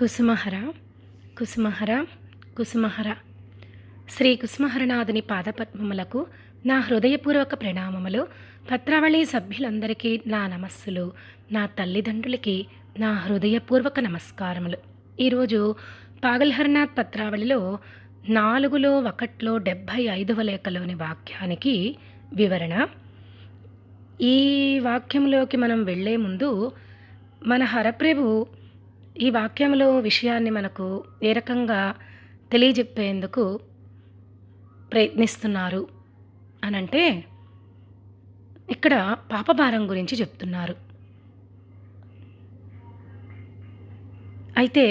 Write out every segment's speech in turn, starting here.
కుసుమహర కుసుమహర కుసుమహర. శ్రీ కుసుమహరనాథుని పాదపద్మములకు నా హృదయపూర్వక ప్రణామములు. పత్రావళి సభ్యులందరికీ నా నమస్సులు. నా తల్లిదండ్రులకి నా హృదయపూర్వక నమస్కారములు. ఈరోజు పాగల్హర్నాథ్ పత్రావళిలో నాలుగులో ఒకట్లో డెబ్భై ఐదవ లేఖలోని వాక్యానికి వివరణ. ఈ వాక్యంలోకి మనం వెళ్ళే ముందు మన హరప్రభు ఈ వాక్యంలో విషయాన్ని మనకు ఏ రకంగా తెలియజెప్పేందుకు ప్రయత్నిస్తున్నారు అనంటే ఇక్కడ పాపభారం గురించి చెప్తున్నారు. అయితే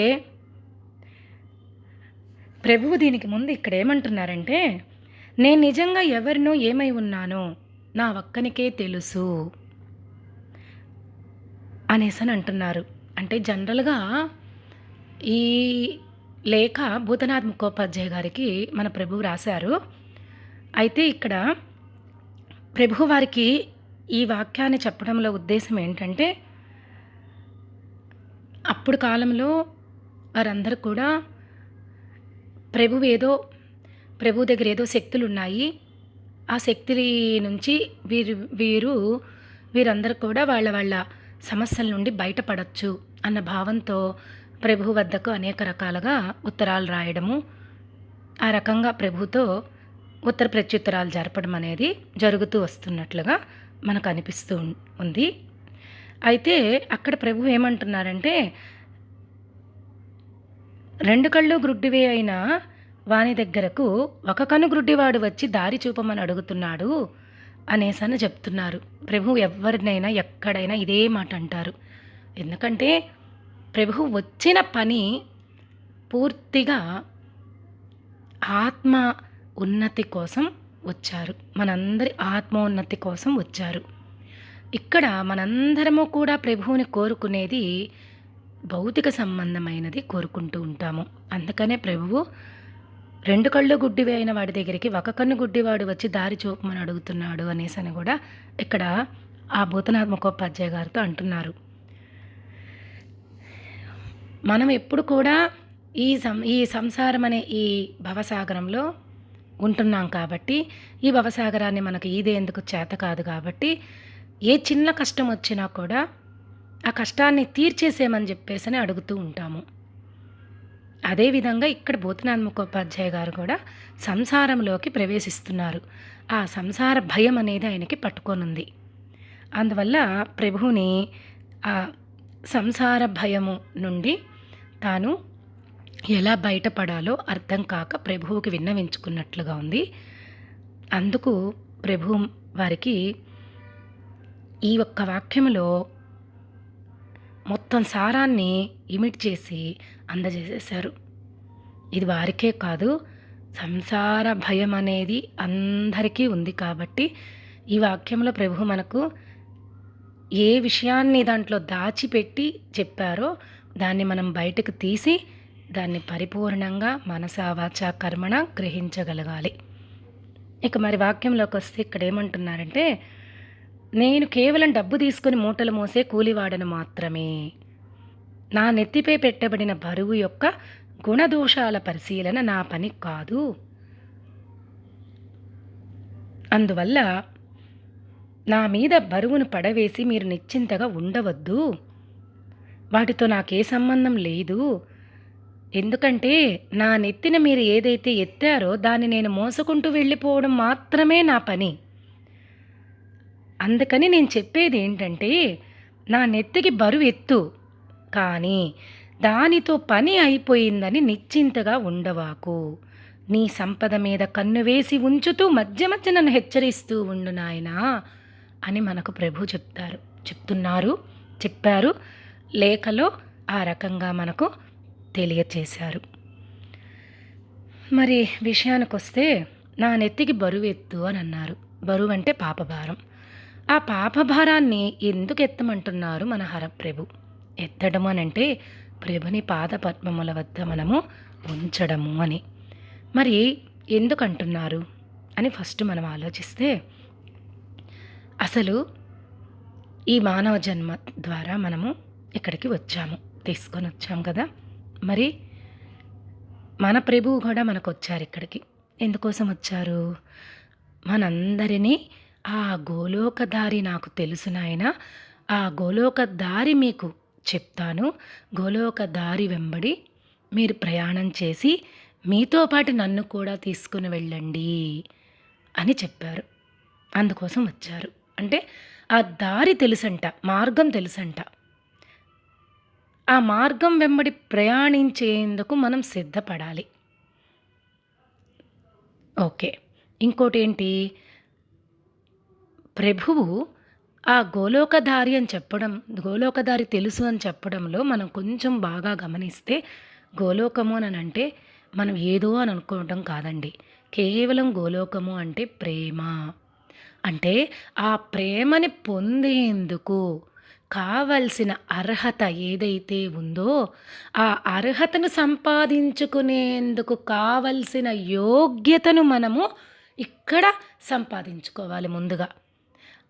ప్రభువు దీనికి ముందు ఇక్కడ ఏమంటున్నారంటే నేను నిజంగా ఎవరినో ఏమై ఉన్నానో నా ఒక్కనికే తెలుసు అనేసని అంటున్నారు అంటే జనరల్గా ఈ లేఖ భూతనాథ్ ముఖోపాధ్యాయ గారికి మన ప్రభు రాశారు. అయితే ఇక్కడ ప్రభు వారికి ఈ వాక్యాన్ని చెప్పడంలో ఉద్దేశం ఏంటంటే అప్పుడు కాలంలో వారందరూ కూడా ప్రభు ఏదో ప్రభు దగ్గర ఏదో శక్తులు ఉన్నాయి ఆ శక్తి నుంచి వీరు వీరు వీరందరూ కూడా వాళ్ళ వాళ్ళ సమస్యల నుండి బయటపడచ్చు. అన్న భావంతో ప్రభు వద్దకు అనేక రకాలుగా ఉత్తరాలు రాయడము ఆ రకంగా ప్రభుతో ఉత్తర ప్రత్యుత్తరాలు జరపడం అనేది జరుగుతూ వస్తున్నట్లుగా మనకు అనిపిస్తూ ఉంది. అయితే అక్కడ ప్రభు ఏమంటున్నారంటే రెండు కళ్ళు గ్రుడ్డివే అయిన వాని దగ్గరకు ఒక కను గ్రుడ్డివాడు వచ్చి దారి చూపమని అడుగుతున్నాడు అనేసని చెప్తున్నారు. ప్రభు ఎవరినైనా ఎక్కడైనా ఇదే మాట అంటారు. ఎందుకంటే ప్రభు వచ్చిన పని పూర్తిగా ఆత్మ ఉన్నతి కోసం వచ్చారు. మనందరి ఆత్మోన్నతి కోసం వచ్చారు. ఇక్కడ మనందరము కూడా ప్రభువుని కోరుకునేది భౌతిక సంబంధమైనది కోరుకుంటూ ఉంటాము. అందుకనే ప్రభువు రెండు కళ్ళు గుడ్డివి అయిన వాడి దగ్గరికి ఒక కన్ను గుడ్డివాడు వచ్చి దారి చూపమని అడుగుతున్నాడు అనేసి అని కూడా ఇక్కడ ఆ భూతనాథ్ ముఖోపాధ్యాయ గారితో అంటున్నారు. మనం ఎప్పుడు కూడా ఈ సం ఈ సంసారం అనే ఈ భవసాగరంలో ఉంటున్నాం కాబట్టి ఈ భవసాగరాన్ని మనకు ఈదేందుకు చేత కాదు కాబట్టి ఏ చిన్న కష్టం వచ్చినా కూడా ఆ కష్టాన్ని తీర్చేసేమని చెప్పేసి అని అడుగుతూ ఉంటాము. అదేవిధంగా ఇక్కడ భూతనాథ్ ముఖోపాధ్యాయ గారు కూడా సంసారంలోకి ప్రవేశిస్తున్నారు. ఆ సంసార భయం అనేది ఆయనకి పట్టుకొనుంది. అందువల్ల ప్రభువుని ఆ సంసార భయము నుండి తాను ఎలా బయటపడాలో అర్థం కాక ప్రభువుకి విన్నవించుకున్నట్లుగా ఉంది. అందుకు ప్రభు వారికి ఈ ఒక్క వాక్యములో మొత్తం సారాన్ని ఇమిట్ చేసి అందజేసేశారు. ఇది వారికే కాదు సంసార భయం అనేది అందరికీ ఉంది కాబట్టి ఈ వాక్యంలో ప్రభు మనకు ఏ విషయాన్ని దాంట్లో దాచిపెట్టి చెప్పారో దాన్ని మనం బయటకు తీసి దాన్ని పరిపూర్ణంగా మనసా వాచా కర్మణ గ్రహించగలగాలి. ఇక మరి వాక్యంలోకి వస్తే ఇక్కడ ఏమంటున్నారంటే నేను కేవలం డబ్బు తీసుకుని మూటలు మోసే కూలివాడను మాత్రమే. నా నెత్తిపై పెట్టబడిన బరువు యొక్క గుణదోషాల పరిశీలన నా పని కాదు. అందువల్ల నా మీద బరువును పడవేసి మీరు నిశ్చింతగా ఉండవద్దు. వాటితో నాకే సంబంధం లేదు. ఎందుకంటే నా నెత్తిన మీరు ఏదైతే ఎత్తారో దాన్ని నేను మోసుకుంటూ వెళ్ళిపోవడం మాత్రమే నా పని. అందుకని నేను చెప్పేది ఏంటంటే నా నెత్తికి బరువు ఎత్తు. కానీ దానితో పని అయిపోయిందని నిశ్చింతగా ఉండవాకు. నీ సంపద మీద కన్ను వేసి ఉంచుతూ మధ్య మధ్య నన్ను హెచ్చరిస్తూ ఉండు నాయనా అని మనకు ప్రభు చెప్తారు. చెప్తున్నారు చెప్పారు. లేఖలో ఆ రకంగా మనకు తెలియచేశారు. మరి విషయానికి వస్తే నా నెత్తికి బరువు ఎత్తు అని అన్నారు. బరువు అంటే పాపభారం. ఆ పాపభారాన్ని ఎందుకు ఎత్తమంటున్నారు మన హరప్రభు? ఎత్తడం అని అంటే ప్రభుని పాద పద్మముల వద్ద మనము ఉంచడము అని. మరి ఎందుకు అంటున్నారు అని ఫస్ట్ మనం ఆలోచిస్తే అసలు ఈ మానవ జన్మ ద్వారా మనము ఇక్కడికి వచ్చాము. తీసుకొని వచ్చాం కదా. మరి మన ప్రభువు కూడా మనకు వచ్చారు ఇక్కడికి. ఎందుకోసం వచ్చారు? మనందరినీ ఆ గోలోక దారి నాకు తెలుసు నాయన. ఆ గోలోక దారి మీకు చెప్తాను. గోలోక దారి వెంబడి మీరు ప్రయాణం చేసి మీతో పాటు నన్ను కూడా తీసుకుని వెళ్ళండి అని చెప్పారు. అందుకోసం వచ్చారు. అంటే ఆ దారి తెలుసంట మార్గం తెలుసంట. ఆ మార్గం వెంబడి ప్రయాణించేందుకు మనం సిద్ధపడాలి. ఓకే. ఇంకోటి ఏంటి ప్రభువు ఆ గోలోకదారి అని చెప్పడం గోలోకదారి తెలుసు అని చెప్పడంలో మనం కొంచెం బాగా గమనిస్తే గోలోకము అని అంటే మనం ఏదో అని అనుకోవటం కాదండి. కేవలం గోలోకము అంటే ప్రేమ. అంటే ఆ ప్రేమని పొందేందుకు కావలసిన అర్హత ఏదైతే ఉందో ఆ అర్హతను సంపాదించుకునేందుకు కావలసిన యోగ్యతను మనము ఇక్కడ సంపాదించుకోవాలి ముందుగా.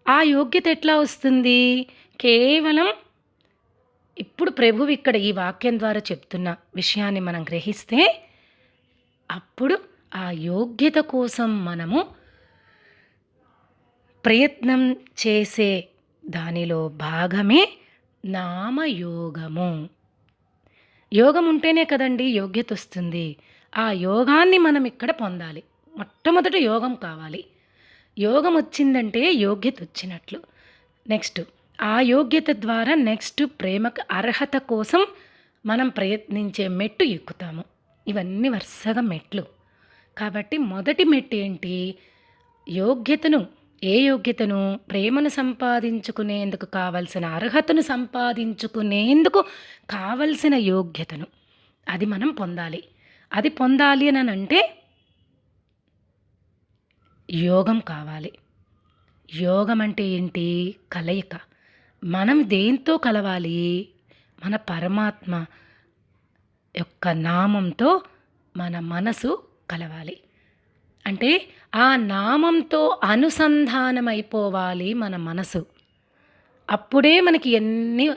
ఆ యోగ్యత ఎట్లా వస్తుంది? కేవలం ఇప్పుడు ప్రభువు ఇక్కడ ఈ వాక్యం ద్వారా చెప్తున్న విషయాన్ని మనం గ్రహిస్తే అప్పుడు ఆ యోగ్యత కోసం మనము ప్రయత్నం చేసే దానిలో భాగమే నామయోగము. యోగం ఉంటేనే కదండి యోగ్యత వస్తుంది ఆ యోగాన్ని మనం ఇక్కడ పొందాలి. మొట్టమొదట యోగం కావాలి. యోగం వచ్చిందంటే యోగ్యత వచ్చినట్లు నెక్స్ట్ ఆ యోగ్యత ద్వారా నెక్స్ట్ ప్రేమకు అర్హత కోసం మనం ప్రయత్నించే మెట్టు ఎక్కుతాము. ఇవన్నీ వరుసగా మెట్లు. కాబట్టి మొదటి మెట్టు ఏంటి యోగ్యతను ఏ యోగ్యతను ప్రేమను సంపాదించుకునేందుకు కావలసిన అర్హతను సంపాదించుకునేందుకు కావలసిన యోగ్యతను అది మనం పొందాలి. అది పొందాలి అని అంటే యోగం కావాలి. యోగం అంటే ఏంటి? కలయిక. మనం దేంతో కలవాలి? మన పరమాత్మ యొక్క నామంతో మన మనసు కలవాలి. అంటే ఆ నామంతో అనుసంధానమైపోవాలి మన మనసు. అప్పుడే మనకి ఎన్ని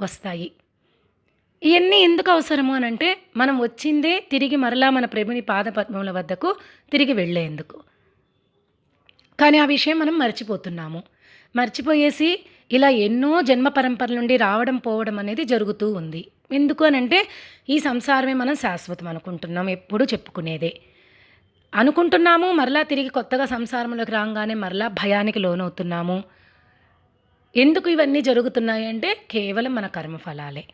వస్తాయి? ఇవన్నీ ఎందుకు అవసరము అని అంటే మనం వచ్చిందే తిరిగి మరలా మన ప్రభుని పాదపద్మముల వద్దకు తిరిగి వెళ్ళేందుకు. కానీ ఆ విషయం మనం మర్చిపోతున్నాము. మర్చిపోయేసి ఇలా ఎన్నో జన్మ పరంపర నుండి రావడం పోవడం అనేది జరుగుతూ ఉంది. ఎందుకు అని అంటే ఈ సంసారమే మనం శాశ్వతం అనుకుంటున్నాం ఎప్పుడూ చెప్పుకునేదే. అనుకుంటున్నాము మరలా తిరిగి కొత్తగా సంసారంలోకి రాగానే మరలా భయానికి లోనవుతున్నాము. ఎందుకు ఇవన్నీ జరుగుతున్నాయి అంటే కేవలం మన కర్మఫలాలే.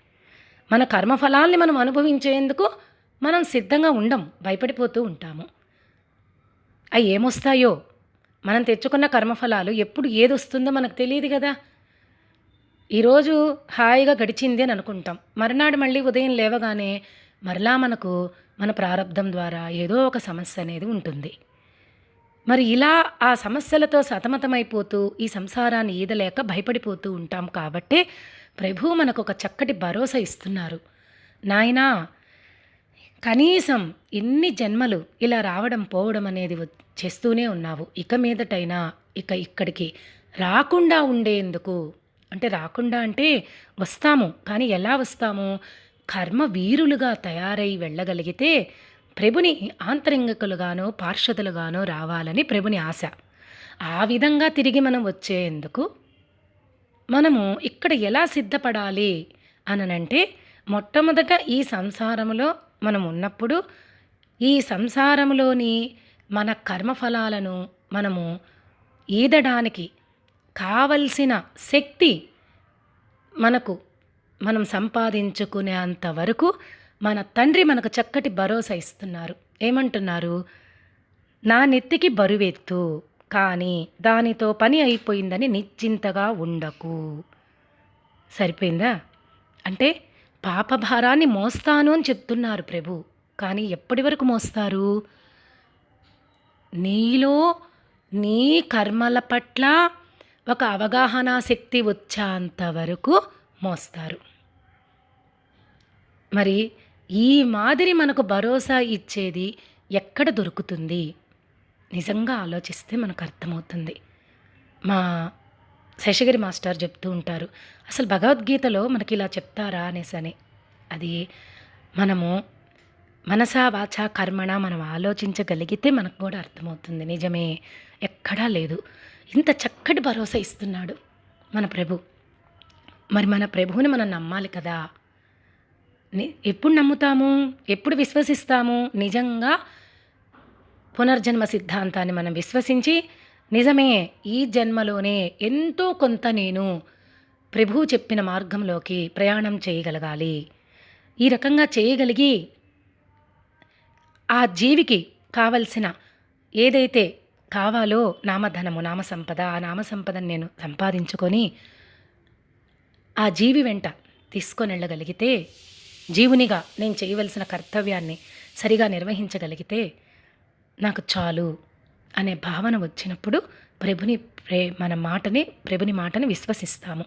మన కర్మఫలాల్ని మనం అనుభవించేందుకు మనం సిద్ధంగా ఉండం భయపడిపోతూ ఉంటాము. అవి ఏమొస్తాయో? మనం తెచ్చుకున్న కర్మఫలాలు ఎప్పుడు ఏది వస్తుందో మనకు తెలియదు కదా. ఈరోజు హాయిగా గడిచింది అని అనుకుంటాం. మరునాడు మళ్ళీ ఉదయం లేవగానే మరలా మనకు మన ప్రారంధం ద్వారా ఏదో ఒక సమస్య అనేది ఉంటుంది. మరి ఇలా ఆ సమస్యలతో సతమతమైపోతూ ఈ సంసారాన్ని ఈదలేక భయపడిపోతూ ఉంటాం కాబట్టే ప్రభు మనకు ఒక చక్కటి భరోసా ఇస్తున్నారు. నాయనా కనీసం ఇన్ని జన్మలు ఇలా రావడం పోవడం అనేది వ- చేస్తూనే ఉన్నావు. ఇక మీదటైనా ఇక ఇక్కడికి రాకుండా ఉండేందుకు అంటే రాకుండా అంటే వస్తాము. కానీ ఎలా వస్తాము? కర్మ వీరులుగా తయారై వెళ్ళగలిగితే ప్రభుని ఆంతరింగికులుగానో పార్షదులుగానో రావాలని ప్రభుని ఆశ. ఆ విధంగా తిరిగి మనం వచ్చేందుకు మనము ఇక్కడ ఎలా సిద్ధపడాలి అననంటే మొట్టమొదట ఈ సంసారంలో మనం ఉన్నప్పుడు ఈ సంసారంలోని మన కర్మఫలాలను మనము ఈదడానికి కావలసిన శక్తి మనకు మనం సంపాదించుకునే అంతవరకు మన తండ్రి మనకు చక్కటి భరోసా ఇస్తున్నారు. ఏమంటున్నారు? నా నెత్తికి బరువెత్తు కానీ దానితో పని అయిపోయిందని నిశ్చింతగా ఉండకు. సరిపోయిందా? అంటే పాపభారాన్ని మోస్తాను అని చెప్తున్నారు ప్రభు కానీ ఎప్పటి వరకు మోస్తారు? నీలో నీ కర్మల పట్ల ఒక అవగాహన శక్తి వచ్చేంత వరకు మోస్తారు. మరి ఈ మాదిరి మనకు భరోసా ఇచ్చేది ఎక్కడ దొరుకుతుంది? నిజంగా ఆలోచిస్తే మనకు అర్థమవుతుంది. మా శేషగిరి మాస్టర్ చెప్తూ ఉంటారు అసలు భగవద్గీతలో మనకి ఇలా చెప్తారా? అనేసి అని. అది మనము మనసా వాచ కర్మణ మనం ఆలోచించగలిగితే మనకు కూడా అర్థమవుతుంది. నిజమే ఎక్కడా లేదు. ఇంత చక్కటి భరోసా ఇస్తున్నాడు మన ప్రభు. మరి మన ప్రభువుని మనం నమ్మాలి కదా? ఎప్పుడు నమ్ముతాము? ఎప్పుడు విశ్వసిస్తాము? నిజంగా పునర్జన్మ సిద్ధాంతాన్ని మనం విశ్వసించి నిజమే ఈ జన్మలోనే ఎంతో కొంత నేను ప్రభు చెప్పిన మార్గంలోకి ప్రయాణం చేయగలగాలి. ఈ రకంగా చేయగలిగి ఆ జీవికి కావలసిన ఏదైతే కావాలో నామధనము నామ సంపద ఆ నామ సంపదను నేను సంపాదించుకొని ఆ జీవి వెంట తీసుకొని వెళ్ళగలిగితే జీవునిగా నేను చేయవలసిన కర్తవ్యాన్ని సరిగా నిర్వహించగలిగితే నాకు చాలు అనే భావన వచ్చినప్పుడు ప్రభుని ప్రే మన మాటని ప్రభుని మాటని విశ్వసిస్తాము.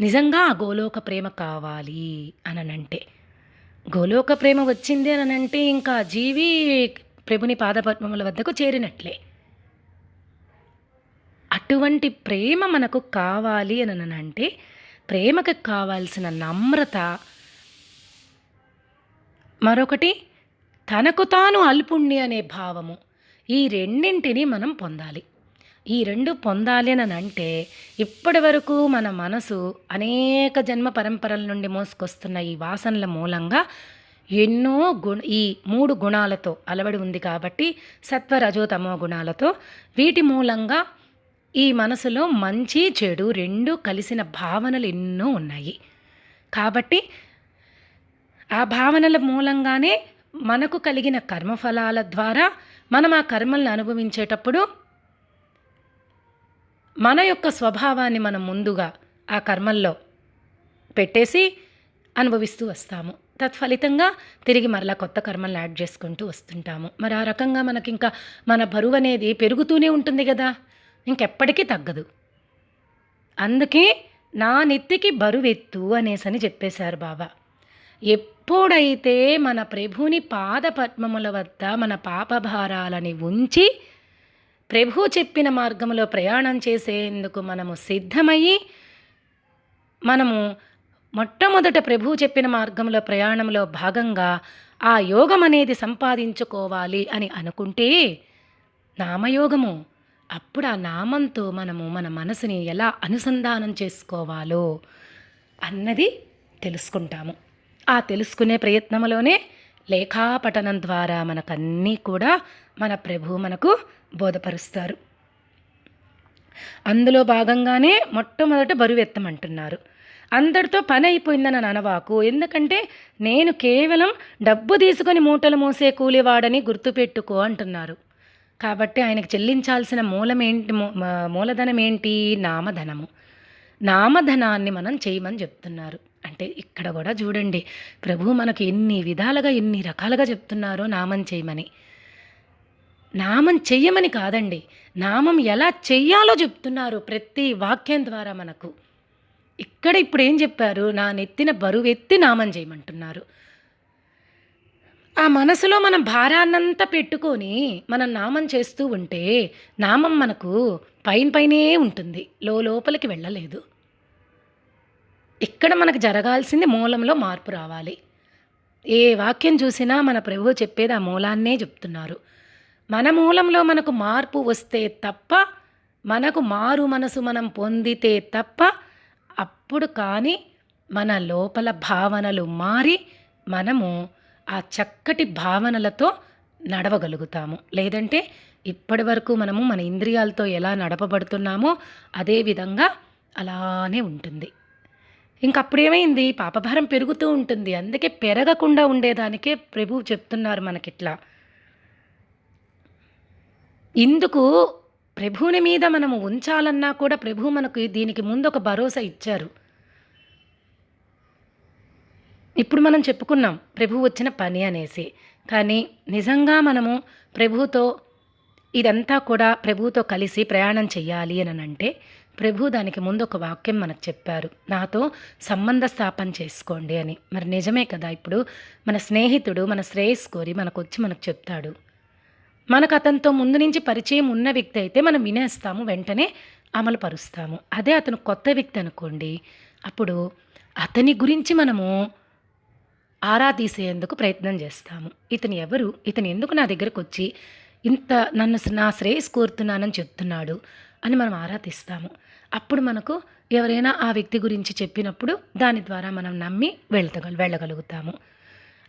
నిజంగా ఆ గోలోక ప్రేమ కావాలి అననంటే. గోలోక ప్రేమ వచ్చింది అనంటే ఇంకా జీవి ప్రభుని పాదపద్మముల వద్దకు చేరినట్లే. అటువంటి ప్రేమ మనకు కావాలి అని అంటే ప్రేమకు కావాల్సిన నమ్రత మరొకటి తనకు తాను అల్పుణ్ణి అనే భావము. ఈ రెండింటిని మనం పొందాలి. ఈ రెండు పొందాలి అని అంటే ఇప్పటి వరకు మన మనసు అనేక జన్మ పరంపరల నుండి మోసుకొస్తున్న ఈ వాసనల మూలంగా ఎన్నో గుణ ఈ మూడు గుణాలతో అలవడి ఉంది కాబట్టి సత్వరజోతమో తమో గుణాలతో వీటి మూలంగా ఈ మనసులో మంచి చెడు రెండు కలిసిన భావనలు ఎన్నో ఉన్నాయి. కాబట్టి ఆ భావనల మూలంగానే మనకు కలిగిన కర్మఫలాల ద్వారా మనం ఆ కర్మల్ని అనుభవించేటప్పుడు మన యొక్క స్వభావాన్ని మనం ముందుగా ఆ కర్మల్లో పెట్టేసి అనుభవిస్తూ వస్తాము. తత్ఫలితంగా తిరిగి మరలా కొత్త కర్మల్ని యాడ్ చేసుకుంటూ వస్తుంటాము. మరి ఆ రకంగా మనకి ఇంకా మన బరువు అనేది పెరుగుతూనే ఉంటుంది కదా. ఇంకెప్పటికీ తగ్గదు. అందుకే నా నెత్తికి బరువెత్తు అనేసని చెప్పేశారు బాబా. ఎప్పుడైతే మన ప్రభుని పాదపద్మముల వద్ద మన పాపభారాలని ఉంచి ప్రభు చెప్పిన మార్గంలో ప్రయాణం చేసేందుకు మనము సిద్ధమయ్యి మనము మొట్టమొదట ప్రభు చెప్పిన మార్గంలో ప్రయాణంలో భాగంగా ఆ యోగం అనేది సంపాదించుకోవాలి అని అనుకుంటే నామయోగము. అప్పుడు ఆ నామంతో మనము మన మనసుని ఎలా అనుసంధానం చేసుకోవాలో అన్నది తెలుసుకుంటాము. ఆ తెలుసుకునే ప్రయత్నంలోనే లేఖాపఠనం ద్వారా మనకన్నీ కూడా మన ప్రభు మనకు బోధపరుస్తారు. అందులో భాగంగానే మొట్టమొదట బరువెత్తమంటున్నారు. అందరితో పని అయిపోయిందని అనవాకు. ఎందుకంటే నేను కేవలం డబ్బు తీసుకొని మూటలు మోసే కూలివాడని గుర్తుపెట్టుకో అంటున్నారు. కాబట్టి ఆయనకు చెల్లించాల్సిన మూలమేంటి మూలధనం ఏంటి? నామధనము. నామధనాన్ని మనం చేయమని చెప్తున్నారు. అంటే ఇక్కడ కూడా చూడండి ప్రభు మనకు ఎన్ని విధాలుగా ఎన్ని రకాలుగా చెప్తున్నారో నామం చేయమని. నామం చెయ్యమని కాదండి నామం ఎలా చెయ్యాలో చెప్తున్నారు ప్రతి వాక్యం ద్వారా మనకు. ఇక్కడ ఇప్పుడు ఏం చెప్పారు? నా నెత్తిన బరువెత్తి నామం చేయమంటున్నారు. ఆ మనసులో మనం భారాన్నంతా పెట్టుకొని మనం నామం చేస్తూ ఉంటే నామం మనకు పైన పైనే ఉంటుంది లో లోపలికి వెళ్ళలేదు. ఇక్కడ మనకు జరగాల్సింది మూలంలో మార్పు రావాలి. ఏ వాక్యం చూసినా మన ప్రభువు చెప్పేది ఆ మూలాన్నే చెప్తున్నారు. మన మూలంలో మనకు మార్పు వస్తే తప్ప మనకు మారు మనసు మనం పొందితే తప్ప అప్పుడు కానీ మన లోపల భావనలు మారి మనము ఆ చక్కటి భావనలతో నడవగలుగుతాము. లేదంటే ఇప్పటి వరకు మనము మన ఇంద్రియాలతో ఎలా నడపబడుతున్నామో అదే విధంగా అలానే ఉంటుంది. ఇంకప్పుడేమైంది? పాపభారం పెరుగుతూ ఉంటుంది. అందుకే పెరగకుండా ఉండేదానికే ప్రభువు చెప్తున్నారు మనకిట్లా. ఇందుకు ప్రభువుని మీద మనము ఉంచాలన్నా కూడా ప్రభు మనకు దీనికి ముందు ఒక భరోసా ఇచ్చారు. ఇప్పుడు మనం చెప్పుకున్నాం ప్రభు వచ్చిన పని అనేసి. కానీ నిజంగా మనము ప్రభుతో ఇదంతా కూడా ప్రభుతో కలిసి ప్రయాణం చేయాలి అని అంటే ప్రభు దానికి ముందు ఒక వాక్యం మనకు చెప్పారు. నాతో సంబంధ స్థాపన చేసుకోండి అని. మరి నిజమే కదా? ఇప్పుడు మన స్నేహితుడు మన శ్రేయస్ కోరి మనకు వచ్చి మనకు చెప్తాడు. మనకు అతనితో ముందు నుంచి పరిచయం ఉన్న వ్యక్తి అయితే మనం వినేస్తాము వెంటనే అమలు పరుస్తాము అదే అతను కొత్త వ్యక్తి అనుకోండి. అప్పుడు అతని గురించి మనము ఆరా తీసేందుకు ప్రయత్నం చేస్తాము. ఇతను ఎవరు? ఇతను ఎందుకు నా దగ్గరకు వచ్చి ఇంత నన్ను నా శ్రేయస్ కోరుతున్నానని చెప్తున్నాడు అని మనం ఆరా తీస్తాము. అప్పుడు మనకు ఎవరైనా ఆ వ్యక్తి గురించి చెప్పినప్పుడు దాని ద్వారా మనం నమ్మి వెళ్తగ వెళ్ళగలుగుతాము.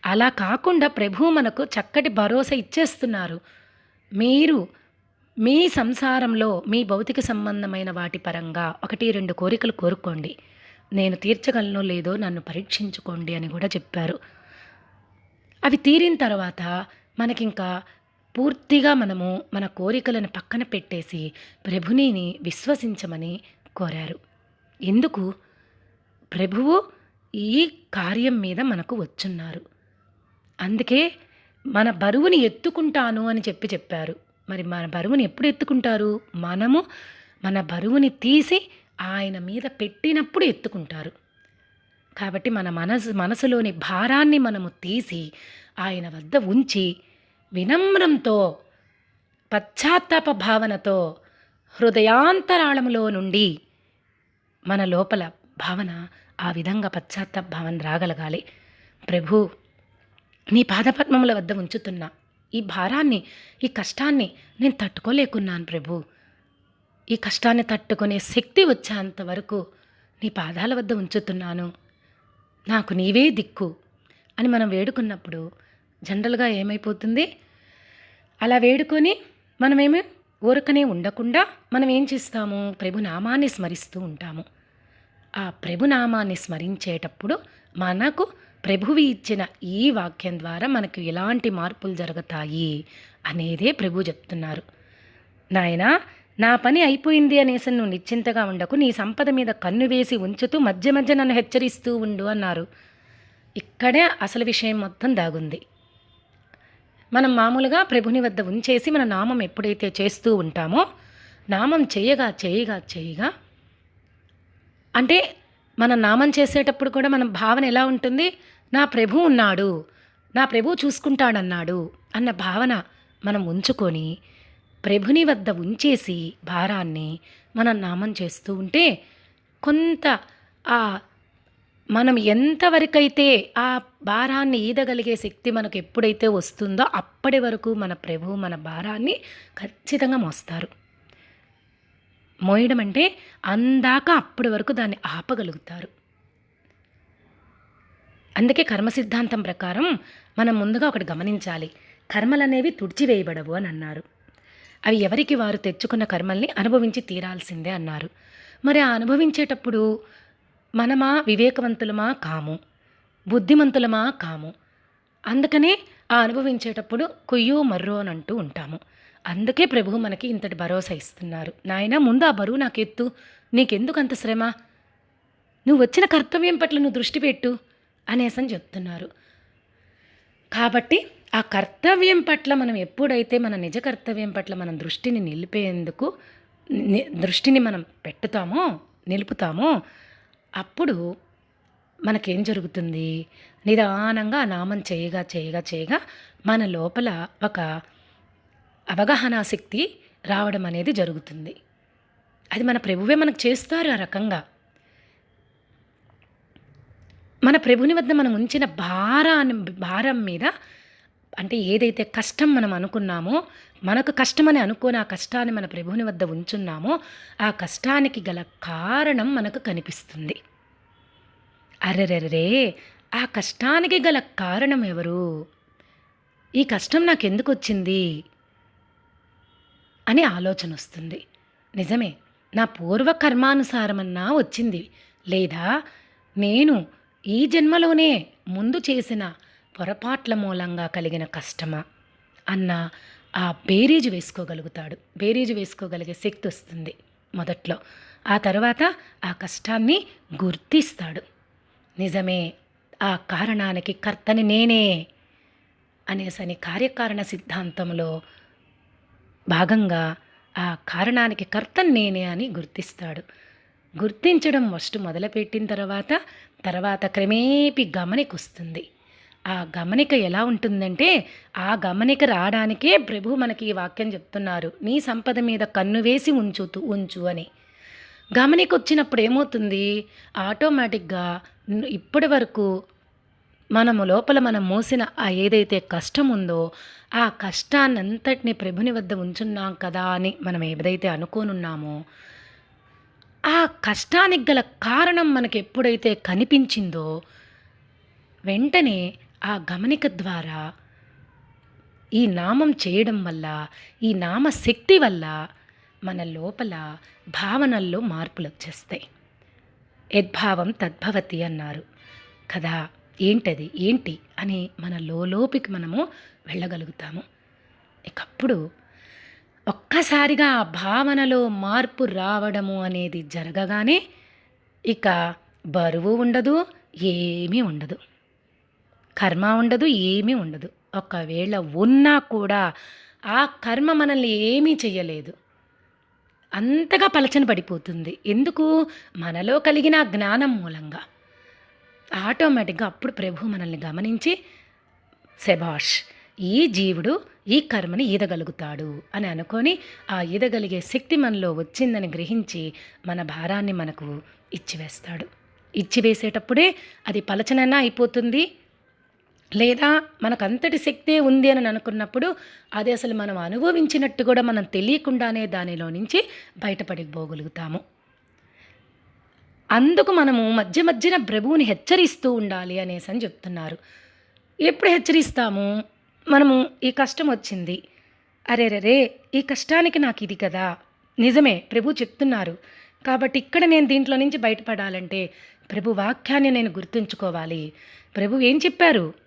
అలా కాకుండా ప్రభు మనకు చక్కటి భరోసా ఇచ్చేస్తున్నారు. మీరు మీ సంసారంలో మీ భౌతిక సంబంధమైన వాటి పరంగా ఒకటి రెండు కోరికలు కోరుకోండి. నేను తీర్చగలనో లేదో నన్ను పరీక్షించుకోండి అని కూడా చెప్పారు. అవి తీరిన తర్వాత మనకింకా పూర్తిగా మనము మన కోరికలను పక్కన పెట్టేసి ప్రభునిని విశ్వసించమని కోరారు. ఎందుకు? ప్రభువు ఈ కార్యం మీద మనకు వచ్చున్నారు. అందుకే మన బరువుని ఎత్తుకుంటాను అని చెప్పి చెప్పారు. మరి మన బరువుని ఎప్పుడు ఎత్తుకుంటారు? మనము మన బరువుని తీసి ఆయన మీద పెట్టినప్పుడు ఎత్తుకుంటారు. కాబట్టి మన మనసు మనసులోని భారాన్ని మనము తీసి ఆయన వద్ద ఉంచి వినమ్రంతో పశ్చాత్తాప భావనతో హృదయాంతరాళములో నుండి మన లోపల భావన ఆ విధంగా పశ్చాత్తాప భావన రాగలగాలి. ప్రభు నీ పాదపద్మముల వద్ద ఉంచుతున్నా ఈ భారాన్ని ఈ కష్టాన్ని నేను తట్టుకోలేకున్నాను ప్రభు. ఈ కష్టాన్ని తట్టుకునే శక్తి వచ్చేంత వరకు నీ పాదాల వద్ద ఉంచుతున్నాను. నాకు నీవే దిక్కు అని మనం వేడుకున్నప్పుడు జనరల్గా ఏమైపోతుంది? అలా వేడుకొని మనమేమి ఊరకనే ఉండకుండా మనం ఏం చేస్తాము? ప్రభు నామాన్ని స్మరిస్తూ ఉంటాము. ఆ ప్రభునామాన్ని స్మరించేటప్పుడు మనకు ప్రభువి ఇచ్చిన ఈ వాక్యం ద్వారా మనకు ఎలాంటి మార్పులు జరుగుతాయి అనేదే ప్రభు చెప్తున్నారు. నాయనా నా పని అయిపోయింది అనేసి నువ్వు నిశ్చింతగా ఉండకు. నీ సంపద మీద కన్ను వేసి ఉంచుతూ మధ్య మధ్య నన్ను హెచ్చరిస్తూ ఉండు అన్నారు. ఇక్కడే అసలు విషయం మొత్తం దాగుంది. మనం మామూలుగా ప్రభుని వద్ద ఉంచేసి మన నామం ఎప్పుడైతే చేస్తూ ఉంటామో నామం చేయగా చేయగా చేయగా అంటే మన నామం చేసేటప్పుడు కూడా మన భావన ఎలా ఉంటుంది? నా ప్రభు ఉన్నాడు నా ప్రభు చూసుకుంటాడన్నాడు అన్న భావన మనం ఉంచుకొని ప్రభుని వద్ద ఉంచేసి భారాన్ని మనం నామం చేస్తూ ఉంటే కొంత ఆ మనం ఎంతవరకైతే ఆ భారాన్ని ఈదగలిగే శక్తి మనకు ఎప్పుడైతే వస్తుందో అప్పటి వరకు మన ప్రభు మన భారాన్ని ఖచ్చితంగా మోస్తారు. మోయడం అంటే అందాక అప్పటి వరకు దాన్ని ఆపగలుగుతారు. అందుకే కర్మ సిద్ధాంతం ప్రకారం మనం ముందుగా ఒకటి గమనించాలి. కర్మలు అనేవి తుడిచివేయబడవు అని అన్నారు. అవి ఎవరికి వారు తెచ్చుకున్న కర్మల్ని అనుభవించి తీరాల్సిందే అన్నారు. మరి ఆ అనుభవించేటప్పుడు మనమా వివేకవంతులమా కాము? బుద్ధిమంతులమా కాము? అందుకనే ఆ అనుభవించేటప్పుడు కొయ్యో మర్రో అని అంటూ ఉంటాము. అందుకే ప్రభువు మనకి ఇంతటి భరోసా ఇస్తున్నారు. నాయన ముందు ఆ బరువు నాకు ఎత్తు నీకెందుకు అంత శ్రమ? నువ్వు వచ్చిన కర్తవ్యం పట్ల నువ్వు దృష్టి పెట్టు అనేసని చెప్తున్నారు. కాబట్టి ఆ కర్తవ్యం పట్ల మనం ఎప్పుడైతే మన నిజ కర్తవ్యం పట్ల మనం దృష్టిని నిలిపేందుకు దృష్టిని మనం పెట్టుతామో నిలుపుతామో అప్పుడు మనకేం జరుగుతుంది? నిదానంగా నామం చేయగా చేయగా చేయగా మన లోపల ఒక అవగాహన శక్తి రావడం అనేది జరుగుతుంది. అది మన ప్రభువే మనకు చేస్తారు ఆ రకంగా. మన ప్రభుని వద్ద మనం ఉంచిన భారాన్ని భారం మీద అంటే ఏదైతే కష్టం మనం అనుకున్నామో మనకు కష్టమని అనుకోని ఆ కష్టాన్ని మన ప్రభువుని వద్ద ఉంచున్నామో ఆ కష్టానికి గల కారణం మనకు కనిపిస్తుంది. అరెరెరే ఆ కష్టానికి గల కారణం ఎవరు? ఈ కష్టం నాకు ఎందుకు వచ్చింది? అని ఆలోచన వస్తుంది. నిజమే నా పూర్వ కర్మానుసారమన్నా వచ్చింది. లేదా నేను ఈ జన్మలోనే ముందు చేసిన పొరపాట్ల మూలంగా కలిగిన కష్టమా? అన్న ఆ బేరీజు వేసుకోగలుగుతాడు. బేరీజు వేసుకోగలిగే శక్తి వస్తుంది మొదట్లో. ఆ తర్వాత ఆ కష్టాన్ని గుర్తిస్తాడు. నిజమే ఆ కారణానికి కర్తని నేనే అనేసని కార్యకారణ సిద్ధాంతంలో భాగంగా ఆ కారణానికి కర్తని నేనే అని గుర్తిస్తాడు. గుర్తించడం ఫస్ట్ మొదలుపెట్టిన తర్వాత తర్వాత క్రమేపీ గమనికొస్తుంది. ఆ గమనిక ఎలా ఉంటుందంటే ఆ గమనిక రావడానికే ప్రభు మనకి ఈ వాక్యం చెప్తున్నారు. నీ సంపద మీద కన్ను వేసి ఉంచుతూ ఉంచు అని. గమనిక వచ్చినప్పుడు ఏమవుతుంది? ఆటోమేటిక్గా ఇప్పటి వరకు మనము లోపల మనం మోసిన ఆ ఏదైతే కష్టం ఉందో ఆ కష్టాన్నంతటిని ప్రభుని వద్ద ఉంచున్నాం కదా అని మనం ఏదైతే అనుకోనున్నామో ఆ కష్టానికి గల కారణం మనకు ఎప్పుడైతే కనిపించిందో వెంటనే ఆ గమనిక ద్వారా ఈ నామం చేయడం వల్ల ఈ నామ శక్తి వల్ల మన లోపల భావనల్లో మార్పులు వచ్చేస్తాయి. యద్భావం తద్భవతి అన్నారు. కదా ఏంటది? ఏంటి? అని మన లోలోపికి మనము వెళ్ళగలుగుతాము. ఇకప్పుడు ఒక్కసారిగా ఆ భావనలో మార్పు రావడము అనేది జరగగానే ఇక బరువు ఉండదు ఏమీ ఉండదు. కర్మ ఉండదు ఏమీ ఉండదు. ఒకవేళ ఉన్నా కూడా ఆ కర్మ మనల్ని ఏమీ చేయలేదు అంతగా పలచన పడిపోతుంది. ఎందుకు? మనలో కలిగిన జ్ఞానం మూలంగా. ఆటోమేటిక్గా అప్పుడు ప్రభు మనల్ని గమనించి శభాష్ ఈ జీవుడు ఈ కర్మని ఈదగలుగుతాడు అని అనుకొని ఆ ఈదగలిగే శక్తి మనలో వచ్చిందని గ్రహించి మన భారాన్ని మనకు ఇచ్చివేస్తాడు. ఇచ్చివేసేటప్పుడే అది పలచనైనా అయిపోతుంది. లేదా మనకంతటి శక్తే ఉంది అని అనుకున్నప్పుడు అది అసలు మనం అనుభవించినట్టు కూడా మనం తెలియకుండానే దానిలో నుంచి బయటపడిపోగలుగుతాము అందుకు మనము మధ్య మధ్యన ప్రభువుని హెచ్చరిస్తూ ఉండాలి అనేసి అని చెప్తున్నారు. ఎప్పుడు హెచ్చరిస్తాము? మనము ఈ కష్టం వచ్చింది. అరే ఈ కష్టానికి నాకు ఇది కదా. నిజమే ప్రభు చెప్తున్నారు. కాబట్టి ఇక్కడ నేను దీంట్లో నుంచి బయటపడాలంటే ప్రభు వాక్యాన్ని నేను గుర్తుంచుకోవాలి. ప్రభు ఏం చెప్పారు?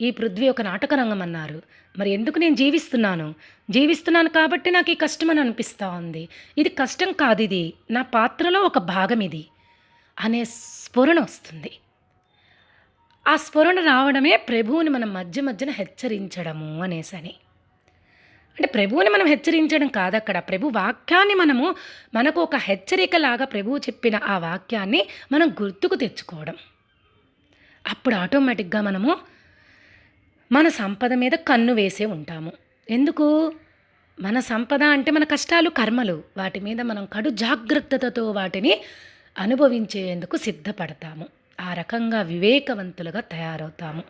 ఈ పృథ్వీ ఒక నాటక రంగం అన్నారు మరి ఎందుకు నేను జీవిస్తున్నాను? జీవిస్తున్నాను కాబట్టి నాకు ఈ కష్టం అని అనిపిస్తూ ఉంది. ఇది కష్టం కాదు ఇది నా పాత్రలో ఒక భాగం ఇది అనే స్ఫురణ వస్తుంది. ఆ స్ఫురణ రావడమే ప్రభువుని మనం మధ్య మధ్యన హెచ్చరించడము అనేసని అంటే ప్రభువుని మనం హెచ్చరించడం కాదు అక్కడ ప్రభు వాక్యాన్ని మనము మనకు ఒక హెచ్చరికలాగా ప్రభువు చెప్పిన ఆ వాక్యాన్ని మనం గుర్తుకు తెచ్చుకోవడం. అప్పుడు ఆటోమేటిక్గా మనము మన సంపద మీద కన్ను వేసే ఉంటాము. ఎందుకు? మన సంపద అంటే మన కష్టాలు కర్మలు. వాటి మీద మనం కడు జాగ్రత్తతో వాటిని అనుభవించేందుకు సిద్ధపడతాము. ఆ రకంగా వివేకవంతులుగా తయారవుతాము.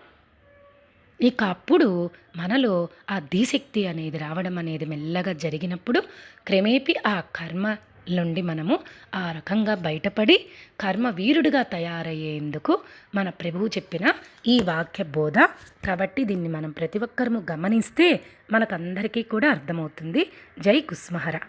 ఇక అప్పుడు మనలో ఆ ధీశక్తి అనేది రావడం అనేది మెల్లగా జరిగినప్పుడు క్రమేపీ ఆ కర్మ నుండి మనము ఆ రకంగా బయటపడి కర్మ వీరుడిగా తయారయ్యేందుకు మన ప్రభువు చెప్పిన ఈ వాక్య బోధ. కాబట్టి దీన్ని మనం ప్రతి ఒక్కరము గమనిస్తే మనకందరికీ కూడా అర్థమవుతుంది. జై కుస్మహర.